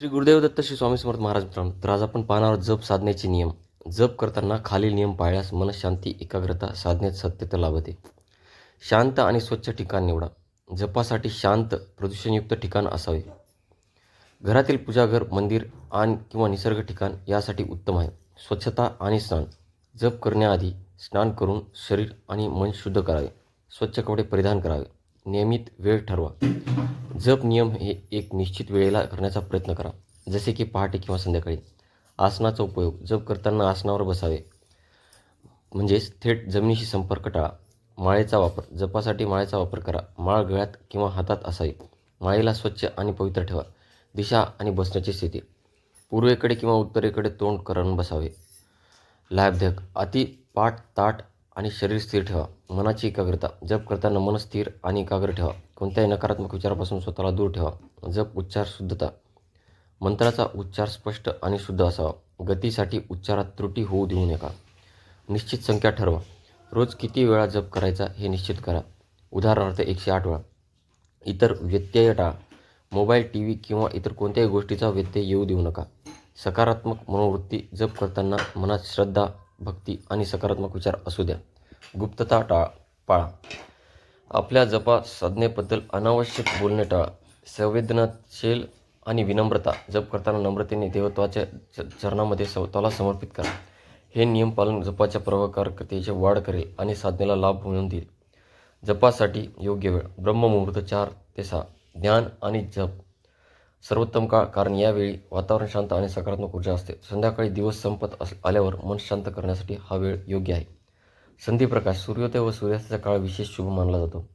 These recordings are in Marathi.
श्री गुरुदेव दत्त श्री स्वामी समर्थ महाराज मित्रांनो तर आज आपण पानावर जप साधण्याचे नियम. जप करताना खालील नियम पाळल्यास मनशांती एकाग्रता साधण्यात सत्यता लाभते. शांत आणि स्वच्छ ठिकाण निवडा. जपासाठी शांत प्रदूषणयुक्त ठिकाण असावे. घरातील पूजाघर मंदिर आणि किंवा निसर्ग ठिकाण यासाठी उत्तम आहे. स्वच्छता आणि स्नान. जप करण्याआधी स्नान करून शरीर आणि मन शुद्ध करावे. स्वच्छ कपडे परिधान करावे. नियमित वेळ ठरवा. जप नियम हे एक निश्चित वेळेला करण्याचा प्रयत्न करा. जसे की पहाटे किंवा संध्याकाळी. आसनाचा उपयोग. जप करताना आसनावर बसावे. म्हणजेच थेट जमिनीशी संपर्क टाळा. माळेचा वापर. जपासाठी माळेचा वापर करा. माळ गळ्यात किंवा हातात असावी. माळेला स्वच्छ आणि पवित्र ठेवा. दिशा आणि बसण्याची स्थिती. पूर्वेकडे किंवा उत्तरेकडे तोंड करून बसावे. लाभदायक. अति पाठ ताट आणि शरीर स्थिर ठेवा. मनाची एकाग्रता. जप करताना मन स्थिर आणि एकाग्र ठेवा. कोणत्याही नकारात्मक विचारापासून स्वतःला दूर ठेवा. जप उच्चार शुद्धता. मंत्राचा उच्चार स्पष्ट आणि शुद्ध असावा. गतीसाठी उच्चारात त्रुटी होऊ देऊ नका. निश्चित संख्या ठरवा. रोज किती वेळा जप करायचा हे निश्चित करा. उदाहरणार्थ एकशे आठ वेळा. इतर व्यत्यय टाळा. मोबाईल टी व्ही किंवा इतर कोणत्याही गोष्टीचा व्यत्यय येऊ देऊ नका. सकारात्मक मनोवृत्ती जप करताना मनात श्रद्धा भक्ती आणि सकारात्मक विचार असू द्या. गुप्तता टाळा पाळा. आपल्या जपा साधनेबद्दल अनावश्यक बोलणे टाळा. संवेदनशील आणि विनम्रता जप करताना नम्रतेने देवत्वाच्या चरणामध्ये स्वतःला समर्पित करा. हे नियम पालन जपाच्या प्रभावकारकतेची वाढ करेल आणि साधनेला लाभ मिळवून देईल. जपासाठी योग्य वेळ. ब्रह्ममुहूर्त चार ते सहा. ज्ञान आणि जप. सर्वोत्तम काळ कारण यावेळी वातावरण शांत आणि सकारात्मक ऊर्जा असते. संध्याकाळी दिवस संपत अस आल्यावर मन शांत करण्यासाठी हा वेळ योग्य आहे. संधी प्रकाश सूर्योदय व सूर्यास्ताचा काळ विशेष शुभ मानला जातो.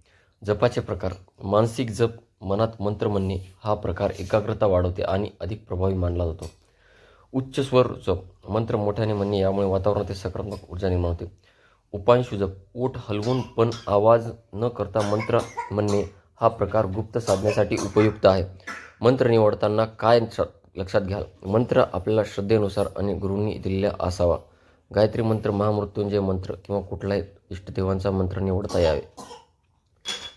जपाचे प्रकार मानसिक जप मनात मंत्र म्हणणे हा प्रकार एकाग्रता वाढवते आणि अधिक प्रभावी मानला जातो. उच्च स्वर जप मंत्र मोठ्याने म्हणणे यामुळे वातावरणात सकारात्मक ऊर्जा निर्माण होते. उपांशु जप ओठ हलवून पण आवाज न करता मंत्र म्हणणे हा प्रकार गुप्त साधण्यासाठी उपयुक्त आहे. मंत्र निवडताना काय श- लक्षात घ्याल? मंत्र आपल्याला श्रद्धेनुसार आणि गुरूंनी दिलेला असावा. गायत्री मंत्र महामृत्युंजय मंत्र किंवा कुठलाही इष्टदेवांचा मंत्र निवडता यावे.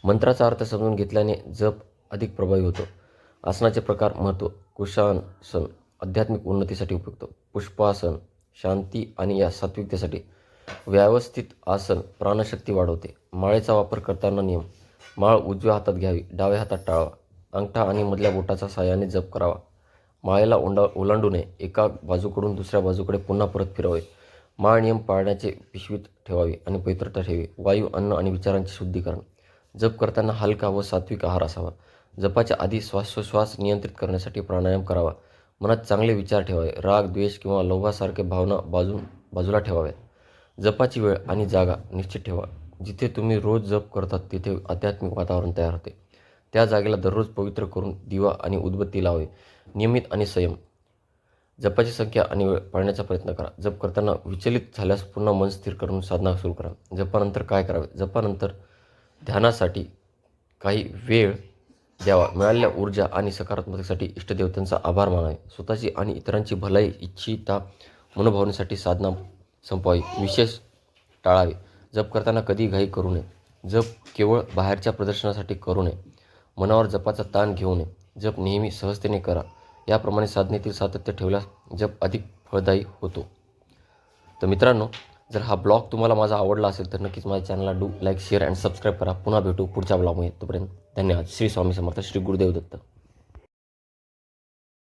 मंत्राचा अर्थ समजून घेतल्याने जप अधिक प्रभावी होतो. आसनाचे प्रकार महत्त्व कुशासन आध्यात्मिक उन्नतीसाठी उपयुक्त. पुष्पासन शांती आणि या सात्विकतेसाठी. व्यवस्थित आसन प्राणशक्ती वाढवते. माळेचा वापर करताना नियम. माळ उजव्या हातात घ्यावी डाव्या हातात टाळावा. अंगठा आणि मधल्या बोटाच्या साहाय्याने जप करावा. माळेला ओंडा ओलांडू नये. एका बाजूकडून दुसऱ्या बाजूकडे पुन्हा परत फिरावे. माळ नियम पाळण्याचे पिशवीत ठेवावे आणि पवित्रता ठेवी वायू अन्न आणि विचारांचे शुद्धीकरण. जप करताना हलका व सात्विक आहार असावा. जपाच्या आधी श्वासोश्वास नियंत्रित करण्यासाठी प्राणायाम करावा. मनात चांगले विचार ठेवावे. राग द्वेष किंवा लोभासारखे भावना बाजू बाजूला ठेवाव्यात. जपाची वेळ आणि जागा निश्चित ठेवा. जिथे तुम्ही रोज जप करतात तिथे आध्यात्मिक वातावरण तयार होते. त्या जागेला दररोज पवित्र करून दिवा आणि उदबत्ती लावे नियमित आणि संयम. जपाची संख्या आणि वेळ पाळण्याचा प्रयत्न करा. जप करताना विचलित झाल्यास पुन्हा मन स्थिर करून साधना सुरू करा. जपानंतर काय करावे? जपानंतर ध्यानासाठी काही वेळ द्यावा. मिळालेल्या ऊर्जा आणि सकारात्मकतेसाठी इष्टदेवतांचा आभार मानावे. स्वतःची आणि इतरांची भलाई इच्छिता मनोभावनेसाठी साधना संपवावी. विशेष टाळावे. जप करताना कधी घाई करू नये. जप केवळ बाहेरच्या प्रदर्शनासाठी करू नये. मनावर जपाचा ताण घेऊ नये. जप नेहमी सहजतेने करा. याप्रमाणे साधनेतील सातत्य ठेवल्यास जप अधिक फळदायी होतो. तर मित्रांनो जर हा ब्लॉग तुम्हाला माझा आवडला असेल तर नक्कीच माझ्या चॅनलला do like share and subscribe करा. पुन्हा भेटू पुढच्या ब्लॉगमध्ये. तोपर्यंत धन्यवाद. श्री स्वामी समर्थ श्री गुरुदेव दत्त.